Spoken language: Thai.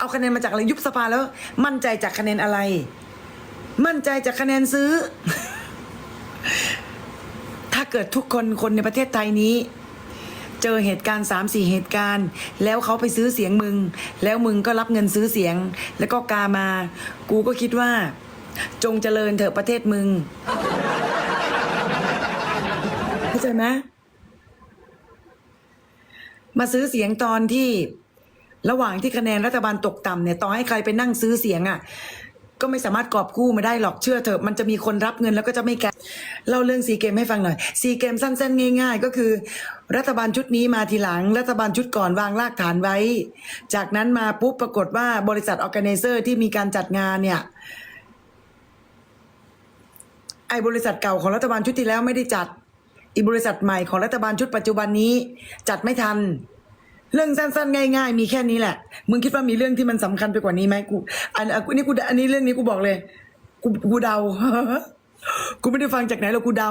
เอาคะแนนมาจากอะไรยุบสภาแล้ว มั่นใจจากคะแนนอะไร มั่นใจจากคะแนนซื้อ ถ้าเกิดทุกคนคนในประเทศไทยนี้ เจอเหตุการณ์สามสี่เหตุการณ์ แล้วเขาไปซื้อเสียงมึง แล้วมึงก็รับเงินซื้อเสียง แล้วก็กามา กูก็คิดว่า จงเจริญเถอะประเทศมึงเข้าใจไหมมาซื้อเสียงตอนที่ ระหว่างที่คะแนนรัฐบาลตกต่ำเนี่ยต่อให้ใครไปนั่งซื้อเสียงอะ่ะก็ไม่สามารถกอบกู้มาได้หรอกเชื่อเถอะมันจะมีคนรับเงินแล้วก็จะไม่แกะเล่าเรื่องซีเกมให้ฟังหน่อยซีเกมสั้น ๆ ง่าย ๆ ก็คือ รัฐบาลชุดนี้มาทีหลัง รัฐบาลชุดก่อนวางรากฐานไว้ จากนั้นมาปุ๊บปรากฏว่าบริษัทออแกไนเซอร์ที่มีการจัดงานเนี่ยไอ้บริษัทเก่าของรัฐบาลชุดที่แล้วไม่ได้จัดอีบริษัทใหม่ของรัฐบาลชุดปัจจุบันนี้ จัดไม่ทัน เรื่องสั้นๆ ง่าย ๆ มีแค่นี้แหละ มึงคิดว่ามีเรื่องที่มันสำคัญไปกว่านี้ไหมกูอันอันนี้กูอันนี้เรื่องนี้กูบอกเลย กูกูเดา กูไม่ได้ฟังจากไหนหรอกกูเดา